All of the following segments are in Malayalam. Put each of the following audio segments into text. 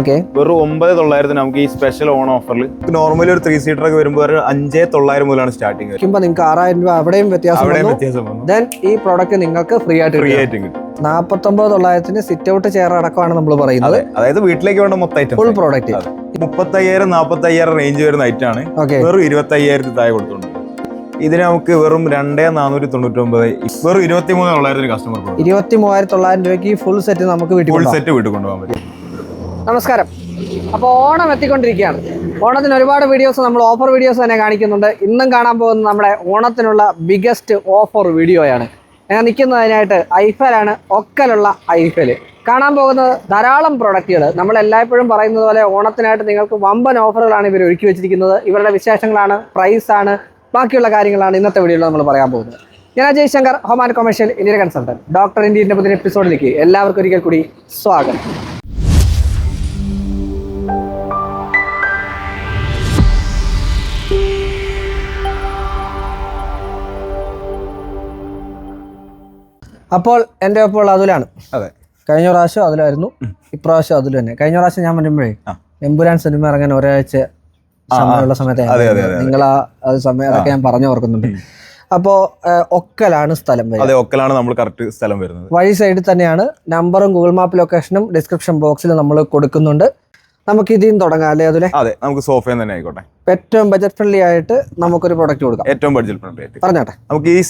ഓക്കെ വെറും ഒമ്പത് തൊള്ളായിരത്തിന് നമുക്ക് ഈ സ്പെഷ്യൽ ഓൺ ഓഫറിൽ നോർമലി ഒരു ത്രീ സീറ്റർ ഒക്കെ വരുമ്പോൾ ഒരു അഞ്ചേ തൊള്ളായിരം മുതലാണ് സ്റ്റാർട്ടിങ് നിങ്ങൾക്ക് ആറായിരം രൂപ അവിടെയും വ്യത്യാസം ദെൻ ഈ പ്രോഡക്റ്റ് നിങ്ങൾക്ക് ഫ്രീ ആയിട്ട് ഫ്രീ ആയിട്ട് ആയിട്ടും കിട്ടും. നാൽപ്പത്തൊമ്പത് തൊള്ളായിരത്തിന് സിറ്റ് ഔട്ട് ചെയർ അടക്കമാണ് നമ്മൾ പറയുന്നത്. അതായത് വീട്ടിലേക്ക് വേണ്ട മൊത്തം ഫുൾ പ്രോഡക്റ്റ് മുപ്പത്തി അയ്യായിരം നാൽപ്പത്തി അയ്യായിരം റേഞ്ച് വരുന്ന ഐറ്റം ആണ്. വെറും ഇരുപത്തി അയ്യായിരത്തി താഴെ കൊടുത്തുണ്ട് ഇതിന് നമുക്ക് വെറും രണ്ടേ നാനൂറ്റി തൊണ്ണൂറ്റി ഒമ്പത് വെറും ഇരുപത്തി മൂന്ന് തൊള്ളായിരത്തിന് കസ്റ്റമർ ഇരുപത്തി മൂവായിരത്തി തൊള്ളായിരം രൂപയ്ക്ക് ഫുൾ സെറ്റ് നമുക്ക് വീട്ടിൽ ഫുൾ സെറ്റ് വീട്ടിൽ കൊണ്ടുപോകാൻ പറ്റും. നമസ്കാരം. അപ്പോൾ ഓണം എത്തിക്കൊണ്ടിരിക്കുകയാണ്. ഓണത്തിന് ഒരുപാട് വീഡിയോസ് നമ്മൾ ഓഫർ വീഡിയോസ് തന്നെ കാണിക്കുന്നുണ്ട്. ഇന്നും കാണാൻ പോകുന്നത് നമ്മുടെ ഓണത്തിനുള്ള ബിഗസ്റ്റ് ഓഫർ വീഡിയോയാണ് ഞാൻ നിൽക്കുന്നതിനായിട്ട് ഐഫലാണ് ഒക്കലുള്ള ഐഫൽ കാണാൻ പോകുന്നത് ധാരാളം പ്രൊഡക്റ്റുകൾ നമ്മൾ എല്ലായ്പ്പോഴും പറയുന്നത് പോലെ ഓണത്തിനായിട്ട് നിങ്ങൾക്ക് വമ്പൻ ഓഫറുകളാണ് ഇവർ ഒരുക്കി വെച്ചിരിക്കുന്നത്. ഇവരുടെ വിശേഷങ്ങളാണ് പ്രൈസാണ് ബാക്കിയുള്ള കാര്യങ്ങളാണ് ഇന്നത്തെ വീഡിയോയിൽ നമ്മൾ പറയാൻ പോകുന്നത്. ഞാൻ Ajay Shankar home and commercial Indian consultant doctor ഇന്ത്യന്റെ പുതിയ എപ്പിസോഡിലേക്ക് എല്ലാവർക്കും ഒരിക്കൽ കൂടി സ്വാഗതം. അപ്പോൾ എന്റെ ഒപ്പം ഉള്ള അതിലാണ്. അതെ. കഴിഞ്ഞ പ്രാവശ്യം അതിലായിരുന്നു. ഇപ്രാവശ്യം അതിൽ തന്നെ. കഴിഞ്ഞ പ്രാവശ്യം ഞാൻ വരുമ്പോഴേ എംബുലാൻസ് എമ്പുരാൻ സിനിമ ഇറങ്ങാൻ ഒരാഴ്ച സമയമുള്ള സമയത്ത്. നിങ്ങൾ ആ സമയം അതൊക്കെ ഞാൻ പറഞ്ഞു ഓർക്കുന്നുണ്ട്. അപ്പോ ഒക്കലാണ് സ്ഥലം അതെ ഒക്കലാണ് നമ്മൾ കറക്റ്റ് സ്ഥലം വരുന്നത്. വഴി സൈഡിൽ തന്നെയാണ് നമ്പറും ഗൂഗിൾ മാപ്പ് ലൊക്കേഷനും ഡിസ്ക്രിപ്ഷൻ ബോക്സിൽ നമ്മൾ കൊടുക്കുന്നുണ്ട്. നമുക്ക് ഇതിൽ നിന്ന് തുടങ്ങാം അല്ലേ അതിലെ? അതെ നമുക്ക് സോഫയിൽ തന്നെ ആയിക്കോട്ടെ. ഏറ്റവും ബജറ്റ് ഫ്രണ്ട്ലി ആയിട്ട് നമുക്കൊരു പ്രൊഡക്റ്റ് കൊടുക്കാം. ഏറ്റവും ബഡ്ജറ്റ് ഫ്രണ്ട്ലി ആയിട്ട്. പറഞ്ഞാട്ടെ. നമുക്ക് ഈ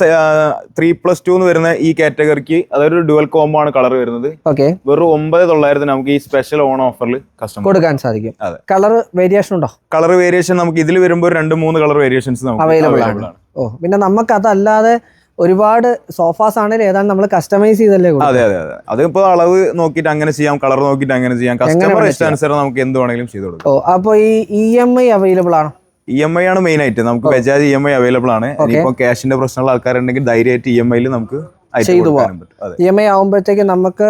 ത്രീ പ്ലസ് ടു എന്ന് വരുന്ന ഈ കാറ്റഗറിക്ക് അതൊരു ഡുവൽ കോംബോ ആണ് കളർ വരുന്നത്. ഓക്കെ വെറും ഒമ്പത് തൊള്ളായിരത്തിന് നമുക്ക് ഈ സ്പെഷ്യൽ ഓൺ ഓഫറിൽ കസ്റ്റമർ കൊടുക്കാൻ സാധിക്കും. കളർ വേരിയേഷൻ ഉണ്ടോ? കളർ വേരിയേഷൻ നമുക്ക് ഇതിൽ വരുമ്പോൾ രണ്ട് മൂന്ന് കളർ വേരിയേഷൻസ് നമുക്ക് അവൈലബിൾ ആണ്. ഓ പിന്നെ നമുക്ക് അതല്ലാതെ ഒരുപാട് സോഫാസ് ആണെങ്കിലും ഏതാണ്ട് നമ്മൾ കസ്റ്റമൈസ് ചെയ്തല്ലേ അതെ അതെ അതെ. അതിപ്പോ അളവ് നോക്കിയിട്ട് അങ്ങനെ ചെയ്യാം കളർ നോക്കിയിട്ട് അങ്ങനെ ചെയ്യാം കസ്റ്റമർ ഇഷ്ടാനുസരണം നമുക്ക് എന്ത് വേണമെങ്കിലും ചെയ്തു കൊടുക്കാം. ഓ അപ്പോൾ ഈ ഇ എം ഐ അവൈലബിൾ ആണോ? ഇ എം ഐ ആണ് മെയിൻ ആയിട്ട് നമുക്ക് Bajaj E M I available ആണ്. ഇനിയിപ്പോ ക്യാഷിന്റെ പ്രശ്നമുള്ള ആൾക്കാരുണ്ടെങ്കിൽ ധൈര്യമായിട്ട് ഇ എം ഐയിൽ നമുക്ക് ചെയ്തു ഇ എം ഐ ആകുമ്പോഴത്തേക്ക് നമുക്ക്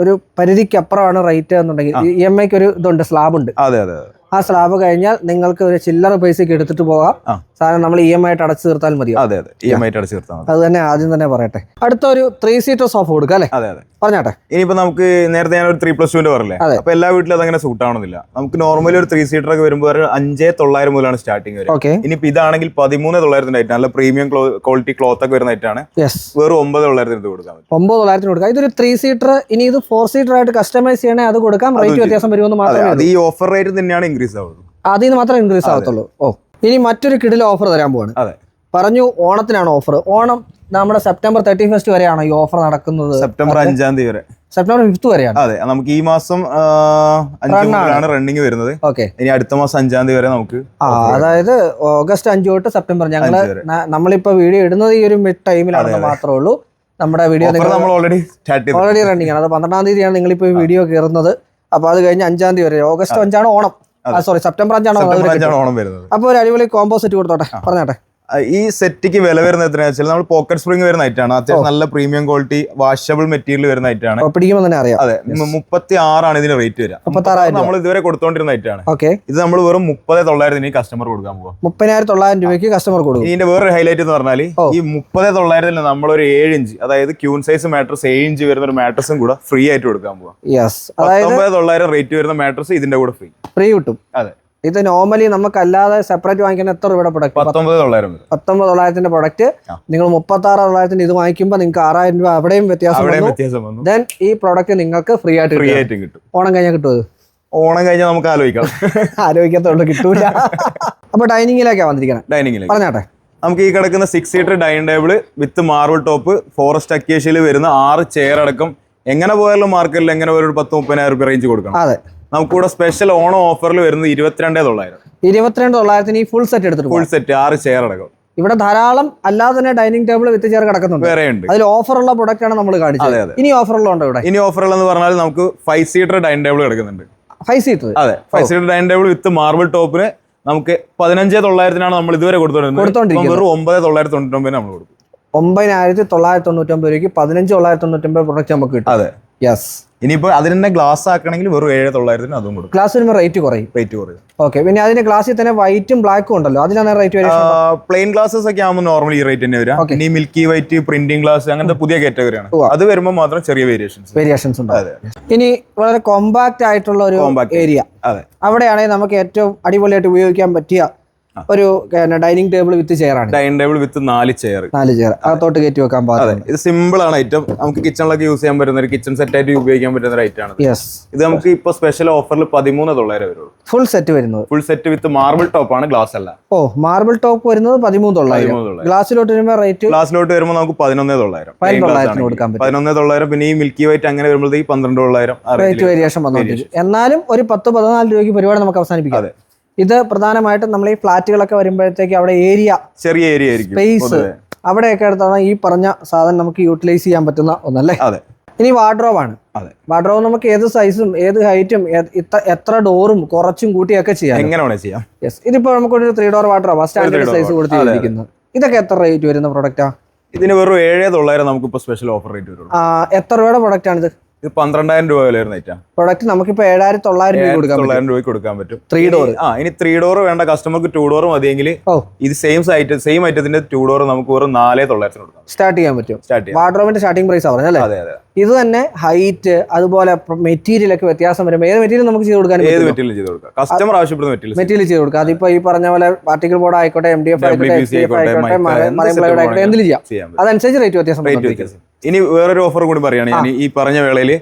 ഒരു പരിധിക്ക് അപ്പുറമാണ് റേറ്റ് എന്നുണ്ടെങ്കിൽ ഇ എം ഐക്ക് ഒരു ഇതുണ്ട് സ്ലാബ് ഉണ്ട്. അതെ അതെ. ആ സ്ലാബ് കഴിഞ്ഞാൽ നിങ്ങൾക്ക് ഒരു ചില്ലറ പൈസക്ക് എടുത്തിട്ട് പോകാം. സാധനം നമ്മൾ ഇ എം ഐ ആയിട്ട് അടച്ചു തീർത്താൽ മതി അതെ അതെ. ഇ എം ഐ ആയിട്ട് അടച്ചു തീർത്താൽ മതി. അത് തന്നെ ആദ്യം തന്നെ പറയട്ടെ. അടുത്തൊരു ത്രീ സീറ്റർ സോഫ കൊടുക്കുക അല്ലേ? അതെ അതെ. പറഞ്ഞാട്ടെ. ഇനിയിപ്പോ നമുക്ക് നേരത്തെ ഞാൻ ഒരു ത്രീ പ്ലസ് ടുവിന്റെ പറഞ്ഞില്ലേ. അപ്പൊ എല്ലാ വീട്ടിലും അതങ്ങനെ സൂട്ട് ആവണമെന്നില്ല. നമുക്ക് നോർമലി ഒരു ത്രീ സീറ്റർ ഒക്കെ വരുമ്പോൾ ഒരു അഞ്ചേ തൊള്ളായിരം മുതലാണ് സ്റ്റാർട്ടിങ് വരും ഓക്കെ ഇനിയിപ്പോ ഇതാണെങ്കിൽ പതിമൂന്ന് തൊള്ളായിരത്തിന്റെ ഐറ്റം നല്ല പ്രീമിയം ക്വാളിറ്റി ക്ലോത്ത് ഒക്കെ വരുന്ന ആയിട്ടാണ് വെറും ഒമ്പത് തൊള്ളായിരത്തിന് കൊടുക്കാം ഒമ്പത് തൊള്ളായിരത്തിന് കൊടുക്കാം. ഇതൊരു ത്രീ സീറ്റർ ഇനി ഇത് ഫോർ സീറ്റർ ആയിട്ട് കസ്റ്റമൈസ് ചെയ്യണേ അത് കൊടുക്കാം. റേറ്റ് വ്യത്യാസം വരുമെന്ന് മാത്രമേ ഈ ഓഫർ റേറ്റ് തന്നെയാണ് ഇൻക്രീസ് അതിൽ നിന്ന് മാത്രമേ ഇൻക്രീസ് ആവത്തുള്ളൂ. ഓ ഇനി മറ്റൊരു കിടില ഓഫർ തരാൻ പോവാണ്. അതെ. പറഞ്ഞു ഓണത്തിനാണ് ഓഫർ ഓണം നമ്മുടെ സെപ്റ്റംബർ തേർട്ടി ഫസ്റ്റ് വരെയാണോ ഈ ഓഫർ നടക്കുന്നത്? സെപ്റ്റംബർ അഞ്ചാം തീയതി വരെ. സെപ്റ്റംബർ ഫിഫ്ത്ത് വരെയാണ്. അതെ നമുക്ക് ഈ മാസം റണ്ണിങ് വരുന്നത്. ഓക്കെ ഇനി അടുത്ത മാസം അഞ്ചാം തീയതി വരെ നമുക്ക് അതായത് ഓഗസ്റ്റ് അഞ്ച് തൊട്ട് സെപ്റ്റംബർ ഞങ്ങൾ അഞ്ച് നമ്മളിപ്പോ വീഡിയോ ഇടുന്നത് ഈ ഒരു മിഡ് ടൈമിലാണെന്ന് മാത്രമേ ഉള്ളൂ. നമ്മുടെ വീഡിയോ നമ്മൾ ഓൾറെഡി സ്റ്റാർട്ട് ഓൾറെഡി റണ്ണിങ് ആണ്. അത് പന്ത്രണ്ടാം തീയതിയാണ് നിങ്ങളിപ്പോ വീഡിയോ കയറുന്നത് അപ്പൊ അത് കഴിഞ്ഞ് അഞ്ചാം തീയതി വരെ. ഓഗസ്റ്റ് അഞ്ചാണ് ഓണം. സോറി സെപ്റ്റംബർ അഞ്ചാണ് ഓണം വരുന്നത് അപ്പൊ ഒരു അടിപൊളി കോമ്പോസിറ്റ് കൊടുത്തോട്ടെ. പറഞ്ഞാട്ടെ. ഈ സെറ്റിക്ക് വില വരുന്ന എത്രയാണെന്ന് വെച്ചാൽ നമ്മൾ പോക്കറ്റ് സ്പ്രിംഗ് വരുന്ന ഐറ്റാണ് അത്യാവശ്യം നല്ല പ്രീമിയം ക്വാളിറ്റി വാഷബിൾ മെറ്റീരിയൽ വരുന്ന ഐറ്റാണ് പിടിക്കുമ്പോൾ തന്നെ അറിയാം. അതെ മുപ്പത്തി ആറാണ് ഇതിന് റേറ്റ് വരിക. നമ്മൾ ഇതുവരെ കൊടുത്തോണ്ടിരുന്ന ഐറ്റാണ് ഓക്കെ ഇത് നമ്മൾ വെറും മുപ്പത് തൊള്ളായിരത്തിന് കസ്റ്റമർ കൊടുക്കാൻ പോകും മുപ്പതിനായിരത്തി തൊള്ളായിരം രൂപയ്ക്ക് കസ്റ്റമർ കൊടുക്കും. ഇതിന്റെ വേറൊരു ഹൈലൈറ്റ് എന്ന് പറഞ്ഞാൽ. ഈ മുപ്പത് തൊള്ളായിരത്തിൽ നമ്മൾ ഒരു ഏഴ് ഇഞ്ച് അതായത് ക്യൂൺ സൈസ് മാട്രസ് ഏഴ് ഇഞ്ച് വരുന്ന ഒരു മാട്രസും കൂടെ ഫ്രീ ആയിട്ട് കൊടുക്കാൻ പോകാം യെസ് അതായത് പത്തൊമ്പത് തൊള്ളായിരം റേറ്റ് വരുന്ന മാട്രസ് ഇതിന്റെ കൂടെ ഫ്രീ ഫ്രീ കിട്ടും. അതെ. ഇത് നോർമലി നമുക്ക് അല്ലാതെ സെപ്പറേറ്റ് വാങ്ങിക്കുന്ന എത്ര രൂപയുടെ പ്രൊഡക്റ്റ് പത്തൊമ്പത് തൊള്ളായിരം പത്തൊമ്പത് തൊള്ളായിരത്തിന്റെ പ്രൊഡക്റ്റ് നിങ്ങൾ മുപ്പത്തി ആറ് തൊള്ളായിരത്തിന് ഇത് വാങ്ങിക്കുമ്പോൾ നിങ്ങൾക്ക് ആറായിരം രൂപ അവിടെയും വ്യത്യാസം വന്നു. ദെൻ ഈ പ്രൊഡക്റ്റ് നിങ്ങൾക്ക് ഫ്രീ ആയിട്ട് ഫ്രീ ആയിട്ട് കിട്ടും. ഓണം കഴിഞ്ഞാൽ കിട്ടും ഓണം കഴിഞ്ഞാൽ നമുക്ക് ആലോചിക്കാം. ആലോചിക്കാത്തോണ്ട് കിട്ടൂല. അപ്പൊ ഡൈനിങ്ങിലേക്കാ വന്നിരിക്കണം. ഡൈനിങ്ങിലേക്ക് പറഞ്ഞാട്ടെ. നമുക്ക് ഈ കിടക്കുന്ന six seater dining table with marble top forest അക്കേഷ്യയിൽ വരുന്ന ആറ് ചെയർ അടക്കം എങ്ങനെ പോയാലും മാർക്കറ്റിൽ എങ്ങനെ ഒരു പത്ത് മുപ്പതിനായിരം രൂപ റേഞ്ച് കൊടുക്കണം. അതെ. നമുക്കിവിടെ സ്പെഷ്യൽ ഓണം ഓഫറിൽ വരുന്നത് ഇരുപത്തിരണ്ടേ തൊള്ളായിരം. ഇരുപത്തിരണ്ട് തൊള്ളായിരത്തിന് ഈ ഫുൾ സെറ്റ് എടുത്തിട്ട് ഫുൾ സെറ്റ് ആറ് ചെയർ അടക്കം. ഇവിടെ ധാരാളം അല്ലാതെ തന്നെ ഡൈനിങ് ടേബിൾ വിത്ത് ചെയർ കിടക്കുന്നുണ്ട്. വേറെ ഉണ്ട്. അതിൽ ഓഫറുള്ള പ്രൊഡക്റ്റ് ആണ് നമ്മൾ കാണിച്ചത്. ഇനി ഓഫറുള്ള ഉണ്ടോ ഇവിടെ? ഇനി ഓഫറുള്ള എന്ന് പറഞ്ഞാൽ നമുക്ക് ഫൈവ് സീറ്റർ ഡൈനിങ് ടേബിൾ കിടക്കുന്നുണ്ട്. ഫൈവ് സീറ്റർ അതെ five seater dining table with marble ടോപ്പിന് നമുക്ക് പതിനഞ്ചേ തൊള്ളായിരത്തിനാണ് നമ്മൾ ഇതുവരെ കൊടുത്തോണ്ടിരുന്നത്. വെറും ഒമ്പത് തൊള്ളായിരത്തി തൊണ്ണൂറ്റൊമ്പതിന് നമ്മൾ കൊടുക്കും ഒമ്പതിനായിരത്തി തൊള്ളായിരത്തി തൊണ്ണൂറ്റൊമ്പത് രൂപയ്ക്ക് പതിനഞ്ച് തൊള്ളായിരത്തി തൊണ്ണൂറ്റൊമ്പത് പ്രൊഡക്റ്റ് നമുക്ക് കിട്ടും. അതെ. യെസ് ഇനിയിപ്പോ അതിന് തന്നെ ഗ്ലാസ് ആക്കണമെങ്കിൽ വെറും ഏഴ് തൊള്ളായിരത്തിന് അതും കൊടുക്കും. ഗ്ലാസ് വരുമ്പോൾ റേറ്റ് കുറയും. റേറ്റ് കുറയും. ഓക്കെ പിന്നെ അതിന്റെ ഗ്ലാസ്സിൽ തന്നെ വൈറ്റും ബ്ലാക്കും ഉണ്ടല്ലോ. അതിനാണ് റേറ്റ് വരുന്നത് പ്ലെയിൻ ഗ്ലാസസ് ഒക്കെ ആകുമ്പോൾ നോർമലി ഈ റേറ്റ് തന്നെ വരാം. ഇനി മിൽക്കി വൈറ്റ് പ്രിന്റിംഗ് ഗ്ലാസ് അങ്ങനത്തെ പുതിയ കാറ്റഗറിയാണ്. അത് വരുമ്പോൾ മാത്രം ചെറിയ വേരിയേഷൻസ് വേരിയേഷൻസ് ഉണ്ട്? അതെ ഇനി വളരെ കോമ്പാക്റ്റ് ആയിട്ടുള്ള ഒരു. ഏരിയ അതെ. അവിടെയാണെങ്കിൽ നമുക്ക് ഏറ്റവും അടിപൊളിയായിട്ട് ഉപയോഗിക്കാൻ പറ്റിയ ഒരു ഡൈനിങ് ടേബിൾ വിത്ത് ചെയറാണ് ഡൈനിങ് ടേബിൾ വിത്ത് നാല് ചെയർ നാല് ചെയർ അകത്തോട്ട് കയറ്റി വെക്കാൻ പാടില്ല ഇത് സിമ്പിൾ ആണ് ഐറ്റം. നമുക്ക് കിച്ചണിലൊക്കെ യൂസ് ചെയ്യാൻ പറ്റുന്ന ഒരു കിച്ചൺ സെറ്റ് ആയിട്ട് ഉപയോഗിക്കാൻ പറ്റുന്ന ഒരു ഐറ്റം ആണ് യെസ് ഇത് നമുക്ക് ഇപ്പൊ സ്പെഷ്യൽ ഓഫറിൽ പതിമൂന്ന് തൊള്ളായിരം വരുള്ളൂ. ഫുൾ സെറ്റ് വരുന്നത്. Full set with marble top ആണ് ഗ്ലാസ് അല്ല. ഓ മാർബിൾ ടോപ്പ് വരുന്നത് പതിമൂന്ന് തൊള്ളായിരം. ഗ്ലാസിലോട്ട് വരുമ്പോൾ റേറ്റ് ഗ്ലാസിലോട്ട് വരുമ്പോൾ നമുക്ക് പതിനൊന്നേ തൊള്ളായിരം. പതിനൊന്ന് തൊള്ളായിരത്തിന് കൊടുക്കാൻ പറ്റും. പതിനൊന്നേ തൊള്ളായിരം പിന്നെ ഈ മിൽക്കി വൈറ്റ് അങ്ങനെ വരുമ്പോഴത്തേക്ക് പന്ത്രണ്ട് തൊള്ളായിരം റേറ്റ് വേരിയേഷൻ വന്നു എന്നാലും ഒരു പത്ത് പതിനാല് രൂപയ്ക്ക് പരിപാടി നമുക്ക് അവസാനിപ്പിക്കാം. ഇത് പ്രധാനമായിട്ടും നമ്മൾ ഈ ഫ്ലാറ്റുകളൊക്കെ വരുമ്പോഴത്തേക്ക് അവിടെ ഏരിയ ചെറിയ ഏരിയ ആയിരിക്കും സ്പേസ്. അവിടെയൊക്കെ എടുത്താണ് ഈ പറഞ്ഞ സാധനം നമുക്ക് യൂട്ടിലൈസ് ചെയ്യാൻ പറ്റുന്ന ഒന്നല്ലേ? അതെ. ഇനി വാർഡ്രോബാണ് അതെ. വാർഡ്രോബ് നമുക്ക് ഏത് സൈസും ഏത് ഹൈറ്റും എത്ര ഡോറും കുറച്ചും കൂട്ടിയൊക്കെ ചെയ്യാം എങ്ങനെ ചെയ്യാം. യെസ് ഇതിപ്പോ നമുക്കൊരു three door wardrobe standard size. കൊടുത്തിരിക്കുന്നത്. ഇതൊക്കെ എത്ര റേറ്റ് വരുന്ന പ്രൊഡക്റ്റാ ഇതിന് വെറും ഏഴേ തൊള്ളായിരം നമുക്ക് ഇപ്പൊ സ്പെഷ്യൽ ഓഫർ റേറ്റ് വരും എത്ര രൂപയുടെ പ്രൊഡക്റ്റ് ആണിത്? ഇത് പന്ത്രണ്ടായിരം രൂപ വില വരുന്ന ഐറ്റം. പ്രൊഡക്റ്റ് ഇപ്പൊ ഏഴായിരത്തി തൊള്ളായിരം രൂപ തൊള്ളായിരം രൂപയ്ക്ക് കൊടുക്കാൻ പറ്റും. ത്രീ ഡോർ ആ ഇനി ത്രീ ഡോർ വേണ്ട. കസ്റ്റമർക്ക് ടു ഡോർ മതിയെങ്കിൽ ഇത് സെയിം ഐറ്റം സെയിം ഐറ്റത്തിന്റെ ടു ഡോർ നമുക്ക് വെറും നാലേ തൊള്ളായിരത്തിന് കൊടുക്കാം. സ്റ്റാർട്ട് ചെയ്യാൻ പറ്റും. സ്റ്റാർട്ട് ചെയ്യാം. വാർഡ്രോബിന്റെ സ്റ്റാർട്ടിംഗ് പ്രൈസ് പറഞ്ഞല്ലേ അതെ അതെ ഇത് തന്നെ ഹൈറ്റ് അതുപോലെ മെറ്റീരിയൽ ഒക്കെ വ്യത്യാസം വരുമ്പോൾ ഏത് മെറ്റീരിയൽ നമുക്ക് ചെയ്ത് കൊടുക്കാൻ ഏത് മെറ്റീരിയൽ ചെയ്ത് കൊടുക്കാം? കസ്റ്റമർ ആവശ്യപ്പെടുന്ന മെറ്റീരിയൽ മെറ്റീരിയൽ ചെയ്ത് കൊടുക്കാം. അതിപ്പോ ഈ പറഞ്ഞ പോലെ പാർട്ടിക്കൽ ബോർഡ് ആയിക്കോട്ടെ എം ഡി എഫ് ആയിക്കോട്ടെ ആയിക്കോട്ടെ, എന്തിലും ചെയ്യാം. അതനുസരിച്ച് റേറ്റ്. വ്യത്യാസം. ഇനി വേറൊരു ഓഫർ കൂടി പറയുകയാണ് ഞാൻ ഈ പറഞ്ഞ വേളയിൽ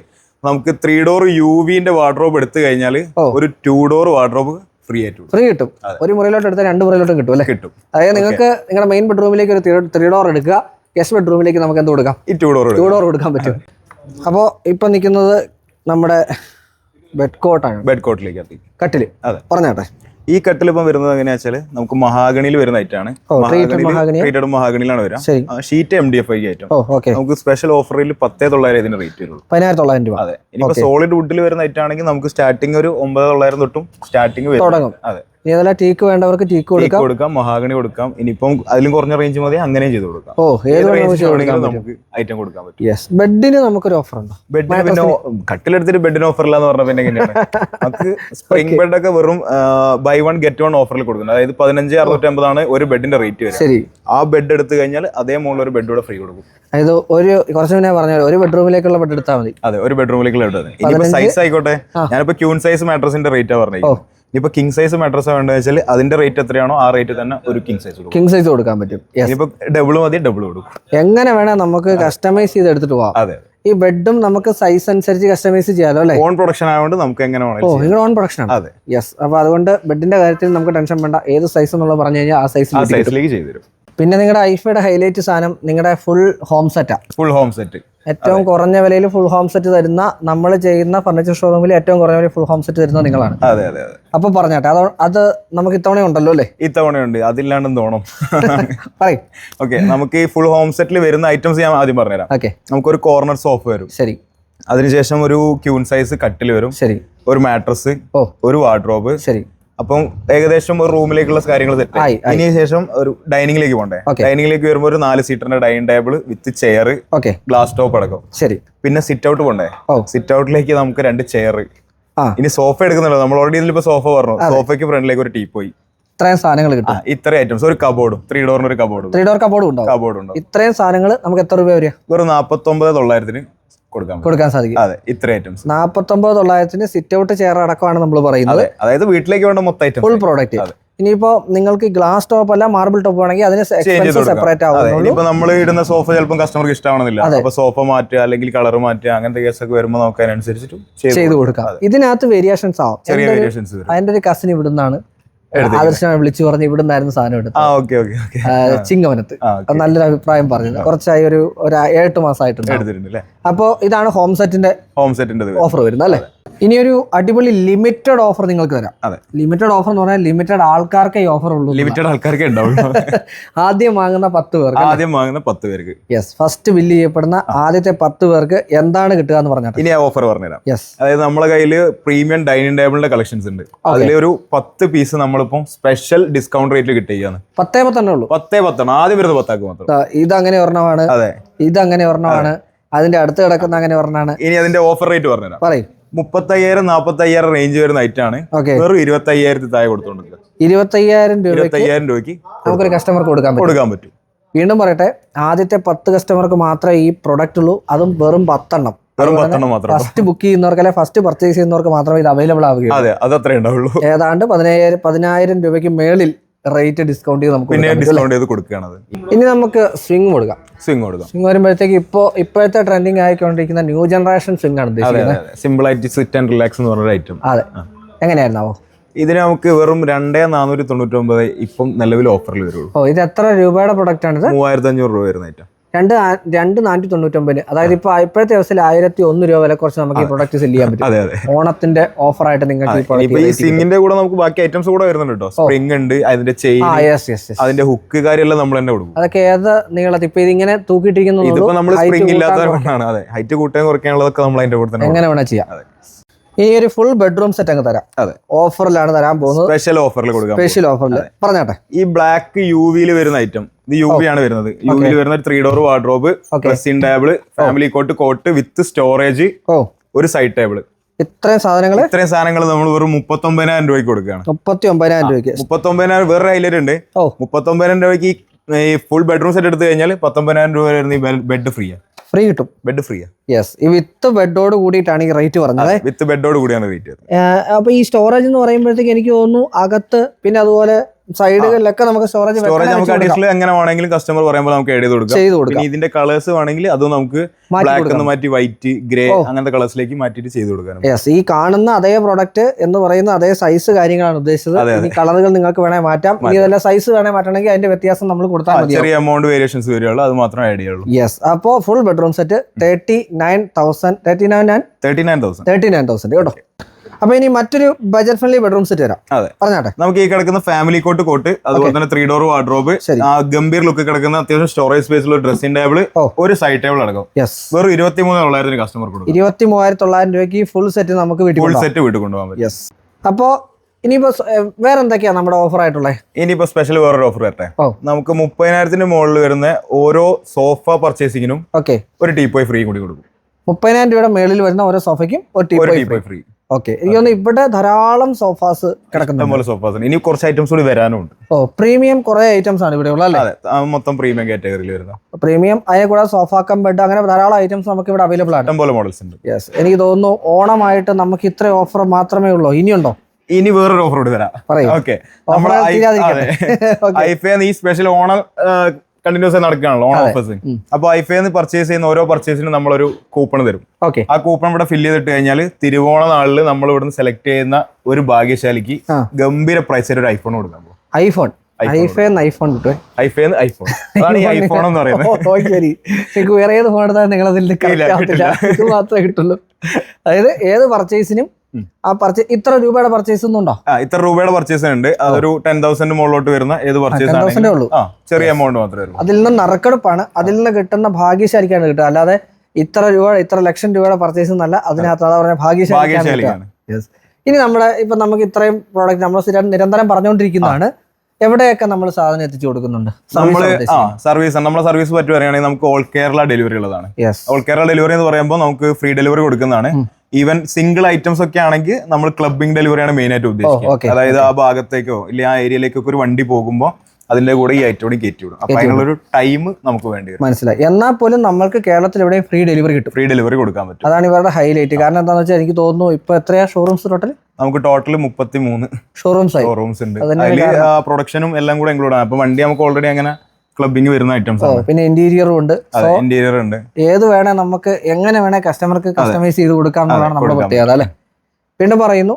നമുക്ക് ത്രീ ഡോർ യു വിന്റെ വാർഡ്രോബ് എടുത്തു കഴിഞ്ഞാൽ ഒരു ടു ഡോർ വാർഡ്രോബ് ഫ്രീ ആയിട്ട് ഫ്രീ കിട്ടും. ഒരു മുറിയിലോട്ട് എടുത്താൽ രണ്ട് മുറിയിലോട്ടും കിട്ടും അല്ലേ? കിട്ടും. അതായത് നിങ്ങൾക്ക് നിങ്ങളുടെ മെയിൻ ബെഡ്റൂമിലേക്ക് ഒരു ത്രീ ഡോർ എടുക്കുക. ഗസ്റ്റ് ബെഡ്റൂമിലേക്ക് നമുക്ക് എന്ത് കൊടുക്കാം? ഈ ടു ഡോർ ടൂ ഡോർ കൊടുക്കാൻ പറ്റും. അപ്പോൾ ഇപ്പം നിൽക്കുന്നത് നമ്മുടെ ബെഡ് കോട്ടാണ് ബെഡ് കോട്ടിലേക്ക് കട്ടിൽ. അതെ. പറഞ്ഞാട്ടെ. ഈ കട്ടിൽ ഇപ്പം വരുന്നത് എങ്ങനെയാ വെച്ചാൽ നമുക്ക് മഹാഗണിയിൽ വരുന്ന ഐറ്റാണ്. ട്രീറ്റഡ് മഹാഗണിയിലാണ് വരാം ഷീറ്റ് എം ഡി എഫ് ഐ ഐറ്റം ഓക്കെ നമുക്ക് സ്പെഷ്യൽ ഓഫറിൽ പത്തേ തൊള്ളായിരം ഇതിന് റേറ്റ് വരുള്ളൂ. പതിനായിരത്തി തൊള്ളായിരം രൂപ. അതെ. ഇനിയിപ്പോ സോളിഡ് വുഡിൽ വരുന്ന ഐറ്റാണെങ്കിൽ നമുക്ക് സ്റ്റാർട്ടിങ് ഒരു ഒമ്പത് തൊള്ളായിരം തൊട്ടും സ്റ്റാർട്ടിങ് വരും. അതെ. ഇനി അതല്ല ടീക്ക് വേണ്ടവർക്ക് ടീക്ക് ടീക്ക് കൊടുക്കാം. കൊടുക്കാം മഹാഗണി കൊടുക്കാം. ഇനിയിപ്പം അതിലും കുറഞ്ഞ റേഞ്ച് മതി അങ്ങനെയും ചെയ്ത് കൊടുക്കാം. ഓ ഏത് നമുക്ക് ഐറ്റം കൊടുക്കാൻ പറ്റും. യെസ് ബെഡിന് നമുക്കൊരു ഓഫർ ഉണ്ടോ. ബെഡിന് പിന്നെ കട്ടിലെടുത്തിട്ട് ബെഡിന് ഓഫർ ഇല്ലാന്ന് പറഞ്ഞാൽ പിന്നെ എങ്ങനെയാണ്? നമുക്ക് സ്പ്രിംഗ് ബെഡ് ഒക്കെ വെറും ബൈ വൺ ഗെറ്റ് വൺ ഓഫറിൽ കൊടുക്കുന്നത് അതായത് പതിനഞ്ച് അറുന്നൂറ്റി അമ്പതാണ് ഒരു ബെഡിന്റെ റേറ്റ് വരും ശരി. ആ ബെഡ് എടുത്തു കഴിഞ്ഞാൽ അതേ മുകളിൽ ഒരു ബെഡ് കൂടെ ഫ്രീ കൊടുക്കും. അതായത് ഒരു കുറച്ച് മുന്നേ പറഞ്ഞ ഒരു ബെഡ്റൂമിലേക്കുള്ള ബെഡ് എടുത്താൽ മതി. അതെ ഒരു ബെഡ്റൂമിലേക്കുള്ള ബെഡ് സൈസ് ആയിക്കോട്ടെ. ഞാനിപ്പോ ക്യൂൺ സൈസ് മാട്രസിന്റെ റേറ്റ് പറഞ്ഞത് ഇനിയിപ്പോ കിങ് സൈസ് മാട്രസ് വേണ്ടത് വെച്ചാൽ അതിന്റെ റേറ്റ് എത്രയാണോ ആ റേറ്റ് തന്നെ ഒരു കിങ് സൈസ് കൊടുക്കും. കിങ് സൈസ് കൊടുക്കാൻ പറ്റും. യെസ് ഇനിയിപ്പോ ഡബിൾ മതി ഡബിൾ കൊടുക്കും. എങ്ങനെ വേണേ നമുക്ക് കസ്റ്റമൈസ് ചെയ്ത് എടുത്തിട്ട് പോവാം. അതെ ഈ ബെഡും നമുക്ക് സൈസ് അനുസരിച്ച് കസ്റ്റമൈസ് ചെയ്യാലോ അല്ലേ? ഓൺ പ്രൊഡക്ഷൻ ആയതുകൊണ്ട് നമുക്ക് എങ്ങനെ ഓ നിങ്ങൾ ഓൺ പ്രൊഡക്ഷൻ ആണ്. അതെ. യെസ് അപ്പോൾ അതുകൊണ്ട് ബെഡിന്റെ കാര്യത്തിൽ നമുക്ക് ടെൻഷൻ വേണ്ട. ഏത് സൈസ് എന്നുള്ളത് പറഞ്ഞു കഴിഞ്ഞാൽ ആ സൈസ് സൈസിലേക്ക് ചെയ്തു തരും പിന്നെ നിങ്ങളുടെ ഐഫയുടെ ഹൈലൈറ്റ് സാധനം നിങ്ങളുടെ ഫുൾ ഹോം സെറ്റാ ഫുൾ ഹോം സെറ്റ് ഏറ്റവും കുറഞ്ഞ വിലയിൽ ഫുൾ ഹോം സെറ്റ് തരുന്ന നമ്മൾ ചെയ്യുന്ന ഫർണിച്ചർ ഷോറൂമിൽ ഏറ്റവും കുറഞ്ഞ വിലയിൽ ഫുൾ ഹോം സെറ്റ് തരുന്ന നിങ്ങളാണ്. അതെ അതെ അതെ. അപ്പൊ പറഞ്ഞാട്ടെ അത് അത് നമുക്ക് ഇത്തവണ ഉണ്ടല്ലോ അല്ലേ? ഇത്തവണയുണ്ട്. അതില്ലാണ്ടെന്ന് തോന്നും. പറയും. ഓക്കെ നമുക്ക് ഈ ഫുൾ ഹോം സെറ്റിൽ വരുന്ന ഐറ്റംസ് ഞാൻ ആദ്യം പറഞ്ഞുതരാം. ഓക്കെ നമുക്കൊരു കോർണർ സോഫ വരും. ശരി. അതിനുശേഷം ഒരു ക്യൂൺ സൈസ് കട്ടിൽ വരും. ശരി. ഒരു മാട്രസ് ഓ. ഒരു വാർഡ്രോബ് ശരി. അപ്പം ഏകദേശം ഒരു റൂമിലേക്കുള്ള കാര്യങ്ങൾ സെറ്റ് ആയി. അതിന് ശേഷം ഒരു ഡൈനിങ്ങിലേക്ക് പോകണ്ടേ. ഡൈനിങ്ങിലേക്ക് വരുമ്പോൾ ഒരു നാല് സീറ്ററിന്റെ dining table with chair okay. Glass top അടക്കം. ശരി. പിന്നെ സിറ്റ് ഔട്ട് പോണ്ടേ? ഓ. സിറ്റ് ഔട്ടിലേക്ക് നമുക്ക് രണ്ട് ചെയർ. ഇനി സോഫ എടുക്കുന്നുണ്ടോ നമ്മൾ ഓൾറെഡി ഇതിലിപ്പോ സോഫ പറഞ്ഞു. സോഫയ്ക്ക് ഫ്രണ്ടിലേക്ക് ഒരു ടീ പോയി. ഇത്രയും സാധനങ്ങൾ കിട്ടും. ഇത്ര ഐറ്റംസ് ഒരു കബോർഡും ത്രീ ഡോറിന് ഒരു കബോർഡും ത്രീ ഡോർ കബോർഡും ഉണ്ടാവും. കബോർഡ് ഉണ്ടോ ഇത്രയും സാധനങ്ങൾ നമുക്ക് എത്ര രൂപ വരിക ഒരു നാപ്പത്തൊമ്പത് തൊള്ളായിരത്തിന്. കൊടുക്കാൻ കൊടുക്കാൻ സാധിക്കും. അതെ ഇത്ര ഐറ്റംസ് നാപ്പത്തൊമ്പത് തൊള്ളായിരത്തിന് സിറ്റ് ഔട്ട് ചെയർ അടക്കമാണ് നമ്മൾ പറയുന്നത്. അതെ അതായത് വീട്ടിലേക്ക് വേണ്ട മൊത്തം ഐറ്റം ഫുൾ പ്രോഡക്റ്റ്. ഇനിയിപ്പോ നിങ്ങൾക്ക് ഗ്ലാസ് ടോപ്പ് അല്ല മാർബിൾ ടോപ്പ് ആണെങ്കിൽ അതിന് സെപ്പറേറ്റ് ആവും ആവുന്നുള്ളൂ. നമ്മൾ ഇടുന്ന സോഫ ചിലപ്പോൾ കസ്റ്റമർക്ക് ഇഷ്ടമാണെന്നില്ല അപ്പൊ സോഫ മാറ്റുക അല്ലെങ്കിൽ കളർ മാറ്റുക അങ്ങനത്തെ കേസൊക്കെ വരുമ്പോൾ നമുക്ക് അതിനനുസരിച്ചിട്ട് ചെയ്ത് കൊടുക്കാം. ഇതിനകത്ത് വേരിയേഷൻസ് ആവും. അതിന്റെ ഒരു കസിൻ ഇവിടുന്നാണ്. ആദർശനെ വിളിച്ചു പറഞ്ഞ് ഇവിടുന്നായിരുന്നു സാധനം എടുത്തത്. ചിങ്ങവനത്ത്. നല്ലൊരു അഭിപ്രായം പറഞ്ഞത്. കുറച്ചായി ഒരു ഏഴെട്ട് മാസമായിട്ടുണ്ട്. അപ്പോ ഇതാണ് ഹോം സെറ്റിന്റെ ഹോം സെറ്റിന്റെ ഓഫർ വരുന്നത് അല്ലേ? ഇനി ഒരു അടിപൊളി ലിമിറ്റഡ് ഓഫർ നിങ്ങൾക്ക് തരാം. അതെ. ലിമിറ്റഡ് ഓഫർ എന്ന് പറഞ്ഞാൽ ലിമിറ്റഡ് ആൾക്കാർക്കേ ഓഫർ ഉള്ളൂ ലിമിറ്റഡ് ആൾക്കാർക്കേ ഉണ്ടാവുള്ളൂ. ആദ്യം വാങ്ങുന്ന പത്ത് പേർക്ക് ആദ്യം വാങ്ങുന്ന പത്ത് പേർക്ക്. യെസ് ഫസ്റ്റ് ബില്ല് ചെയ്യപ്പെടുന്ന ആദ്യത്തെ പത്ത് പേർക്ക് എന്താണ് കിട്ടുക എന്ന് പറഞ്ഞാൽ ഇനി ആ ഓഫർ പറഞ്ഞുതരാം. യെസ് അതായത് നമ്മുടെ കയ്യിൽ പ്രീമിയം ഡൈനിങ് ടേബിളിന്റെ കളക്ഷൻസ് ഉണ്ട്. അതിലൊരു പത്ത് പീസ് നമ്മളിപ്പം സ്പെഷ്യൽ ഡിസ്കൗണ്ട് റേറ്റിൽ കിട്ടുകയാണ് പത്തേ പത്തെണ്ണേ ഉള്ളൂ. പത്തേ പത്താണ് ആദ്യം വരുന്നത് പത്താക്ക് മാത്രം. ഇത് അങ്ങനെ ഒരെണ്ണമാണ്. അതെ. ഇത് അങ്ങനെ ഒരെണ്ണമാണ് അതിന്റെ അടുത്ത് കിടക്കുന്ന അങ്ങനെ പറഞ്ഞാണ് ഇനി അതിന്റെ ഓഫർ റേറ്റ് പറഞ്ഞുതരാം. പറയും. മുപ്പത്തയ്യായിരം നാപ്പത്തയ്യായിരം റേഞ്ച് വരുന്ന ഐറ്റം ആണ്. വെറും ഇരുപത്തയ്യായിരത്തി താഴെ കൊടുത്തോണ്ടിരിക്കുക ഇരുപത്തയ്യായിരം രൂപയ്ക്ക് ഇരുപത്തയ്യായിരം രൂപയ്ക്ക് നമുക്കൊരു കസ്റ്റമർക്ക് കൊടുക്കാൻ കൊടുക്കാൻ പറ്റും. വീണ്ടും പറയട്ടെ ആദ്യത്തെ പത്ത് കസ്റ്റമർക്ക് മാത്രമേ ഈ പ്രൊഡക്റ്റ് ഉള്ളൂ. അതും വെറും പത്തെണ്ണം. ഫസ്റ്റ് ബുക്ക് ചെയ്യുന്നവർക്ക് അല്ലെങ്കിൽ ഫസ്റ്റ് പർച്ചേസ് ചെയ്യുന്നവർക്ക് മാത്രമേ ഇത് അവൈലബിൾ ആവുകയുള്ളൂ. അതെ അത് അത്രേ ഉണ്ടാവുള്ളൂ. ഏതാണ്ട് പതിനായിരം പതിനായിരം രൂപയ്ക്ക് മേളിൽ റേറ്റ് ഡിസ്കൗണ്ട് ചെയ്ത് നമുക്ക് പിന്നെ ഡിസ്കൗണ്ട് ചെയ്ത് കൊടുക്കുകയാണ് ഇനി നമുക്ക് സ്വിംഗ് കൊടുക്കാം. സ്വിംഗ് കൊടുക്കാം. സ്വിംഗ് വരുമ്പോഴത്തേക്ക് ഇപ്പോൾ ഇപ്പോഴത്തെ ട്രെൻഡിങ് ആയിക്കൊണ്ടിരിക്കുന്ന ന്യൂ ജനറേഷൻ സ്വിംഗ് ആണ് ഉദ്ദേശിക്കുന്നത്. സിമ്പിൾ ആയിട്ട് സിറ്റ് ആൻഡ് റിലാക്സ് എന്ന് പറഞ്ഞ ഐറ്റം അതെ. എങ്ങനെയായിരുന്നാവോ? ഇതിന് നമുക്ക് വെറും രണ്ടേ നാനൂറ്റി തൊണ്ണൂറ്റി ഒമ്പത് ഇപ്പം നിലവിൽ ഓഫറിൽ വരുള്ളൂ. ഓ ഇത് എത്ര രൂപയുടെ പ്രൊഡക്റ്റ് ആണ് മൂവായിരത്തി അഞ്ഞൂറ് രൂപ വരുന്ന ഐറ്റം രണ്ട് രണ്ട് നാനൂറ്റി തൊണ്ണൂറ്റൊമ്പതിന് അതായത് ഇപ്പൊ ഇപ്പോഴത്തെ ദിവസത്തിൽ ആയിരത്തി ഒന്ന് രൂപ വില കുറച്ച് നമുക്ക് ഈ പ്രൊഡക്റ്റ് സെൽ ചെയ്യാൻ പറ്റും. ഓണത്തിന്റെ ഓഫറായിട്ട് നിങ്ങൾക്ക് ഈ സിങ്ങിന്റെ കൂടെ നമുക്ക് ബാക്കി ഐറ്റംസ് കൂടെ വരുന്നുണ്ട് കേട്ടോ. സ്പ്രിംഗ് ഉണ്ട് അതിന്റെ ചെയിൻ അതിന്റെ ഹുക്ക് കാര്യമെല്ലാം നമ്മൾ തന്നെ കൊടുക്കും. അതൊക്കെ ഏത് നീളത്തിൽ? ഇപ്പൊ ഇതിങ്ങനെ ഇതിപ്പോ തൂക്കിയിട്ടിരിക്കുന്നു നമ്മൾ സ്പ്രിംഗ് ഇല്ലാത്തതാണ് അതെ ഹൈറ്റ് കൂട്ടാൻ കുറയ്ക്കാനുള്ളതൊക്കെ നമ്മൾ അതിന്റെ കൂടെ തന്നെ എങ്ങനെ വേണം ചെയ്യാം. ഈ ഇനി ഒരു ഫുൾ ബെഡ്റൂം സെറ്റ് അങ്ങ് തരാം. അതെ. ഓഫറിലാണ് തരാൻ പോകുന്നത്. സ്പെഷ്യൽ ഓഫറിൽ കൊടുക്കാം സ്പെഷ്യൽ ഓഫറിൽ പറഞ്ഞാട്ടെ. ഈ ബ്ലാക്ക് യു വിയിൽ വരുന്ന ഐറ്റം ഇത് യു വി ആണ് വരുന്നത്. യു വിയിൽ വരുന്ന ഒരു three door wardrobe. Dressing table family cot cot with storage ഒരു സൈഡ് ടേബിൾ ഇത്രയും സാധനങ്ങൾ ഇത്രയും സാധനങ്ങൾ നമ്മൾ വെറും മുപ്പത്തൊമ്പതിനായിരം രൂപയ്ക്ക് കൊടുക്കുകയാണ്. മുപ്പത്തി ഒമ്പതിനായിരം രൂപയ്ക്ക്. മുപ്പത്തൊമ്പതിനായിരം വേറെ ഹൈലൈറ്റ് ഉണ്ട് മുപ്പത്തൊമ്പതിനായിരം രൂപയ്ക്ക് ഈ- ഫുൾ ബെഡ്റൂം സെറ്റ് എടുത്തു കഴിഞ്ഞാൽ പത്തൊമ്പതിനായിരം രൂപ വരുന്ന ഈ ബെഡ് ആണ് ഫ്രീ കിട്ടും. ബെഡ് ഫ്രീ യെസ് ഈ വിത്ത് ബെഡോട് കൂടിയിട്ടാണ് ഈ റേറ്റ് പറഞ്ഞത്. വിത്ത് ബെഡോട് കൂടിയാണ് റേറ്റ് അപ്പൊ ഈ സ്റ്റോറേജ് എന്ന് പറയുമ്പോഴത്തേക്ക് എനിക്ക് തോന്നുന്നു അകത്ത് പിന്നെ അതുപോലെ സൈഡുകളിലൊക്കെ നമുക്ക് സ്റ്റോറേജ് സ്റ്റോറേജ് നമുക്ക് അഡീഷണൽ എങ്ങനെ വേണമെങ്കിലും കസ്റ്റമർ പറയുമ്പോൾ നമുക്ക് ആഡ് ചെയ്ത് കൊടുക്കാം. ചെയ്ത് കൊടുക്കാം. ഇതിന്റെ കളേഴ്സ് വേണമെങ്കിൽ അത് നമുക്ക് ബ്ലാക്ക് എന്ന് മാറ്റി വൈറ്റ് ഗ്രേ അങ്ങനത്തെ കളേഴ്സിലേക്ക് മാറ്റിട്ട് ചെയ്ത് കൊടുക്കാം യെസ് ഈ കാണുന്ന അതേ പ്രോഡക്റ്റ് എന്ന് പറയുന്ന അതേ സൈസ് കാര്യങ്ങളാണ് ഉദ്ദേശിച്ചത്. ഇനി കളറുകൾ നിങ്ങൾക്ക് വേണേ മാറ്റാം. ഇനി ഇതെല്ലാം സൈസ് വേണേ മാറ്റണമെങ്കിൽ അതിന്റെ വ്യത്യാസം നമ്മൾ കൊടുത്താൽ മതി ചെറിയ എമൗണ്ട് വേരിയേഷൻസ് വരികയുള്ളൂ. അത് മാത്രമേ ആഡ് ചെയ്യുള്ളൂ. യെസ് അപ്പോൾ full bedroom set thirty nine thousand thirty nine thirty nine thousand thirty nine thousand കേട്ടോ അപ്പോൾ ഇനി മറ്റൊരു ബജറ്റ് ഫ്രണ്ട്ലി ബെഡ്റൂം സെറ്റ് തരാം. അതെ. പറഞ്ഞാട്ടെ? നമുക്ക് ഈ കിടക്കുന്ന ഫാമിലി കോട്ട് കോട്ട് അതുപോലെ തന്നെ ത്രീ ഡോർ വാർഡ്രോബ് ഗംഭീർ ലുക്ക് കിടക്കുന്ന അത്യാവശ്യം സ്റ്റോറേജ് സ്പേസിലുള്ള ഡ്രസ്സിംഗ് ടേബിൾ ഒരു സൈഡ് ടേബിൾ അടക്കം. വെറും ഇരുപത്തി മൂന്ന് കസ്റ്റമർ കൊടുക്കും ഇരുപത്തി മൂവായിരത്തി തൊള്ളായിരം രൂപയ്ക്ക് ഫുൾ സെറ്റ് നമുക്ക് വീട്ടിൽ ഫുൾ സെറ്റ് വീട്ടിൽ കൊണ്ടുപോകാൻ പറ്റും. യെസ് അപ്പോൾ ഇനിയിപ്പോ വേറെ എന്തൊക്കെയാ നമ്മുടെ ഓഫർ ആയിട്ടുള്ളത് ഇനിയിപ്പോ സ്പെഷ്യൽ വേറൊരു ഓഫർ വരട്ടെ. നമുക്ക് മുപ്പതിനായിരത്തിന് മുകളിൽ വരുന്ന ഓരോ സോഫ പർച്ചേസിങ്ങിനും ഓക്കെ ഒരു ടീപ്പോയ് ഫ്രീ കൂടി കൊടുക്കും. മുപ്പതിനായിരം രൂപയുടെ മേളിൽ വരുന്ന ഓരോ സോഫയ്ക്കും ഒരു ടീ ഒരു ടീപ്പോയ് ഫ്രീ ഓക്കെ എനിക്ക് തോന്നുന്നു ഇവിടെ ധാരാളം സോഫാസ് കിടക്കുന്നുണ്ട് സോഫാസ് ഇനി കുറച്ച് ഐറ്റംസ് കൂടി വരാനുണ്ട് ഓ പ്രീമിയം കുറെ ഐറ്റംസ് ആണ് ഇവിടെ ഉള്ളത് അല്ലേ മൊത്തം പ്രീമിയം കാറ്റഗറിയിൽ വരുന്ന പ്രീമിയം അതിനെ കൂടാതെ സോഫ കം ബെഡ് അങ്ങനെ ധാരാളം ഐറ്റംസ് നമുക്ക് ഇവിടെ അവൈലബിൾ ആണ് ഇഷ്ടംപോലെ മോഡൽസ് ഉണ്ട് യെസ് എനിക്ക് തോന്നുന്നു ഓണമായിട്ട് നമുക്ക് ഇത്ര ഓഫർ മാത്രമേ ഉള്ളൂ ഇനിയുണ്ടോ ഇനി വേറൊരു ഓഫർ കൂടി തരാം ഓക്കെ നമ്മുടെ. ഈ സ്പെഷ്യൽ ഓണം കണ്ടിന്യൂസ് ആയി നടക്കുകയാണല്ലോ ഓൺ. ഓഫേഴ്സ് ഉം. അപ്പൊ ഐഫേന്ന് പർച്ചേസ് ചെയ്യുന്ന ഓരോ പർച്ചേസിനും നമ്മളൊരു കൂപ്പൺ തരും. ഓക്കെ ആ കൂപ്പൺ ഇവിടെ ഫില്ല് ചെയ്തിട്ട് കഴിഞ്ഞാൽ തിരുവോണ നാളിൽ നമ്മൾ ഇവിടുന്ന് സെലക്ട് ചെയ്യുന്ന ഒരു ഭാഗ്യശാലിക്ക് ഗംഭീര പ്രൈസിൽ ഒരു ഐഫോൺ കൊടുക്കാം ഐഫോൺ iPhone. ഐഫോൺ ഐഫോൺ കിട്ടുമേ ഐഫോൺ അതാണ് ഈ ഐഫോൺ എന്ന് പറയുന്നത്. ശരി. എനിക്ക് വേറെ ഏത് ഫോൺ എടുത്താലും നിങ്ങൾ അതിൽ ഇത് മാത്രമേ കിട്ടുള്ളൂ. അതായത് ഏത് പർച്ചേസിനും. ആ പർച്ചേസ് ഇത്ര രൂപയുടെ പർച്ചേസ് ആ ഇത്ര രൂപയുടെ പർച്ചേസ് ഉണ്ട്. അതൊരു ടെൻ തൗസൻഡ് മുകളിലോട്ട് വരുന്ന ഏത് പർച്ചേസ് 10,000 ആണെങ്കിലും. ഉള്ളൂ. ചെറിയ എമൗണ്ട് മാത്രമേ ഉള്ളൂ. അതിൽ നിന്ന് നറുക്കെടുപ്പാണ്. അതിൽ നിന്ന് കിട്ടുന്ന ഭാഗ്യശാലിക്കാണ് കിട്ടുക. അല്ലാതെ ഇത്ര രൂപ ഇത്ര ലക്ഷം രൂപയുടെ പർച്ചേസ് എന്നല്ല അതിനകത്ത് അതാ പറഞ്ഞ ഭാഗ്യശാലിക്കാണ്. ഇനി നമ്മുടെ ഇപ്പൊ നമുക്ക് ഇത്രയും പ്രോഡക്റ്റ് നമ്മൾ നിരന്തരം പറഞ്ഞുകൊണ്ടിരിക്കുന്നതാണ്. എവിടെയൊക്കെ നമ്മൾ സാധനം എത്തിച്ചു കൊടുക്കുന്നുണ്ട്? നമ്മൾ ആ സർവീസ് നമ്മളെ സർവീസ് പറ്റി പറയുകയാണെങ്കിൽ നമുക്ക് ഓൾ കേരള ഡെലിവറി ഉള്ളതാണ്. ഓൾ കേരള ഡെലിവറി എന്ന് പറയുമ്പോൾ നമുക്ക് ഫ്രീ ഡെലിവറി കൊടുക്കുന്നതാണ്. ഈവൻ സിംഗിൾ ഐറ്റംസ് ഒക്കെ ആണെങ്കിൽ നമ്മൾ ക്ലബിംഗ് ഡെലിവറിയാണ് മെയിൻ ആയിട്ട് ഉദ്ദേശിക്കുന്നത് അതായത് ആ ഭാഗത്തേക്കോ ഇല്ല ആ ഏരിയയിലേക്കൊക്കെ ഒരു വണ്ടി പോകുമ്പോൾ അതിന്റെ കൂടെ ഈ ഐറ്റം കൂടി കയറ്റി വിടും. അപ്പൊ അതിനുള്ളൊരു ടൈം നമുക്ക് വേണ്ടി വരും. മനസ്സിലായി. എന്നാൽ പോലും നമ്മൾക്ക് കേരളത്തിൽ എവിടെയും ഫ്രീ ഡെലിവറി കിട്ടും. ഫ്രീ ഡെലിവറി കൊടുക്കാൻ പറ്റും. അതാണ് ഇവരുടെ ഹൈലൈറ്റ് കാരണം എന്താണെന്ന് വെച്ചാൽ എനിക്ക് തോന്നുന്നു ഇപ്പൊ എത്രയാ ഷോറൂംസ് ടോട്ടൽ നമുക്ക് ടോട്ടൽ മുപ്പത്തി മൂന്ന് ഷോറൂംസ് ഷോറൂംസ് ഉണ്ട്. അതിൽ പ്രൊഡക്ഷനും എല്ലാം കൂടെ ഇൻക്ലൂഡ് ആണ്. അപ്പൊ വണ്ടി നമുക്ക് ഓൾറെഡി അങ്ങനെ ക്ലബിംഗ് വരുന്ന ഐറ്റംസ് ആണ്. പിന്നെ ഇന്റീരിയറും ഉണ്ട്. ഇന്റീരിയർ ഉണ്ട്. ഏത് വേണേ നമുക്ക് എങ്ങനെ വേണേ കസ്റ്റമർക്ക് കസ്റ്റമൈസ് ചെയ്ത് കൊടുക്കാം എന്നുള്ളതാണ് നമ്മുടെ പ്രത്യേകത അല്ലേ? വീണ്ടും പറയുന്നു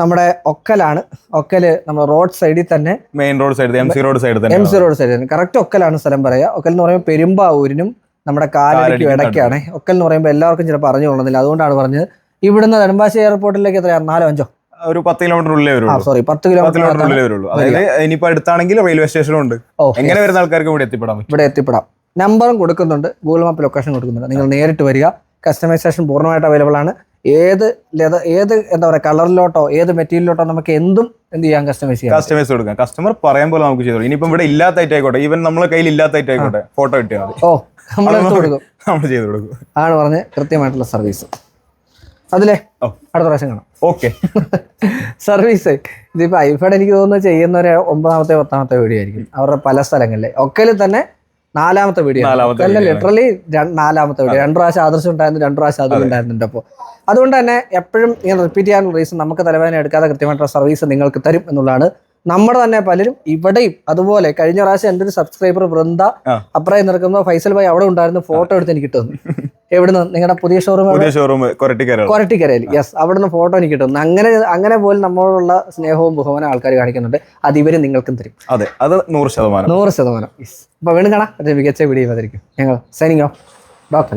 നമ്മുടെ ഒക്കലാണ്. ഒക്കൽ നമ്മുടെ റോഡ് സൈഡിൽ തന്നെ main road side M C road side തന്നെ എം സി റോഡ് സൈഡ് തന്നെ. കറക്റ്റ് ഒക്കലാണ് സ്ഥലം പറയുക ഒക്കൽ എന്ന് പറയുമ്പോൾ പെരുമ്പാവൂരിനും നമ്മുടെ കാലടിക്കും ഇടയ്ക്കാണ്. ഒക്കൽ എന്ന് പറയുമ്പോൾ എല്ലാവർക്കും ചില പറഞ്ഞു കൊള്ളുന്നില്ല അതുകൊണ്ടാണ് പറഞ്ഞത്. ഇവിടുന്ന് നെടുമ്പാശ്ശി എയർപോർട്ടിലേക്ക് എത്രയാണ് നാലോ അഞ്ചോ? ഒരു പത്ത് കിലോമീറ്റർ ഉള്ളേ ആ വരുള്ളൂ സോറി പത്ത് പത്ത് കിലോമീറ്റർ ഉള്ളേ ഉള്ളിലേ വരുള്ളൂ അതായത് ഇനിയിപ്പോ അടുത്താണെങ്കിൽ റെയിൽവേ സ്റ്റേഷനും ഉണ്ട്. എങ്ങനെ വരുന്ന ആൾക്കാർക്ക് ഇവിടെ എത്തിപ്പെടാം ഇവിടെ എത്തിപ്പെടാം. നമ്പറും കൊടുക്കുന്നുണ്ട്. ഗൂഗിൾ മാപ്പ് ലൊക്കേഷൻ കൊടുക്കുന്നുണ്ട്. നിങ്ങൾ നേരിട്ട് വരിക. കസ്റ്റമൈസേഷൻ പൂർണമായിട്ട് അവൈലബിൾ ആണ്. ഏത് ലെതർ ഏത് എന്താ പറയുക കളറിലോട്ടോ ഏത് മെറ്റീരിയലിലോട്ടോ നമുക്ക് എന്തും എന്ത് ചെയ്യാം കസ്റ്റമൈസ് ചെയ്യാം. കസ്റ്റമൈസ് കൊടുക്കാം. കസ്റ്റമർ പറയാൻ പോലെ നമുക്ക് ചെയ്തു ഇനിയിപ്പം ഇവിടെ ഇല്ലാത്ത ഐറ്റം ആയിക്കോട്ടെ. ഈവൻ നമ്മളെ കയ്യിൽ ഇല്ലാത്ത ഐറ്റം ആയിക്കോട്ടെ ഫോട്ടോ മതി. ഓ നമ്മൾ കൊടുക്കും. നമ്മൾ ചെയ്തു കൊടുക്കും. ആണ് പറഞ്ഞ് കൃത്യമായിട്ടുള്ള സർവീസ് അതിലെ ഓ. അടുത്ത പ്രാവശ്യം കാണാം. ഓക്കെ സർവീസ് ഇതിപ്പോൾ ഐഫോൺ എനിക്ക് തോന്നുന്നു ചെയ്യുന്നവരെ ഒമ്പതാമത്തെ പത്താമത്തെ വീഡിയോ ആയിരിക്കും. അവരുടെ പല സ്ഥലങ്ങളിലെ. ഒക്കെ തന്നെ നാലാമത്തെ വീഡിയോ. അല്ല ലിറ്ററലി നാലാമത്തെ വീഡിയോ. രണ്ടു പ്രാവശ്യം ആദർശം ഉണ്ടായിരുന്നു രണ്ടു പ്രാവശ്യം അതും ഉണ്ടായിരുന്നുണ്ട് അപ്പോൾ അതുകൊണ്ട് തന്നെ എപ്പോഴും ഇങ്ങനെ റിപ്പീറ്റ് ചെയ്യാനുള്ള റീസൺ നമുക്ക് തലവേദന എടുക്കാതെ കൃത്യമായിട്ടുള്ള സർവീസ് നിങ്ങൾക്ക് തരും എന്നുള്ളതാണ്. നമ്മുടെ തന്നെ പലരും ഇവിടെയും അതുപോലെ കഴിഞ്ഞ പ്രാവശ്യം എന്റെ ഒരു സബ്സ്ക്രൈബർ വൃന്ദ അപ്രായം അപ്പുറം നിൽക്കുമ്പോൾ ഫൈസൽ ഭായി അവിടെ ഉണ്ടായിരുന്നു ഫോട്ടോ എടുത്ത് എനിക്ക് കിട്ടുന്നു എവിടുന്ന്? നിങ്ങളുടെ പുതിയ ഷോറൂം പുതിയ ഷോറൂം കൊരട്ടിക്കര കൊരട്ടിക്കരയിൽ യെസ് അവിടുന്ന് ഫോട്ടോ എനിക്ക് കിട്ടുന്നു അങ്ങനെ അങ്ങനെ പോലെ നമ്മളുള്ള സ്നേഹവും ബഹുമാനം ആൾക്കാർ കാണിക്കുന്നുണ്ട്. അത് ഇവർ നിങ്ങൾക്കും തരും. അതെ അത് നൂറ് ശതമാനം. നൂറ് ശതമാനം. അപ്പൊ വീണ്ടും കാണാം. മികച്ച വീഡിയോ ഞങ്ങൾ സൈനിങ് ഓഫ് ഡോക്ടർ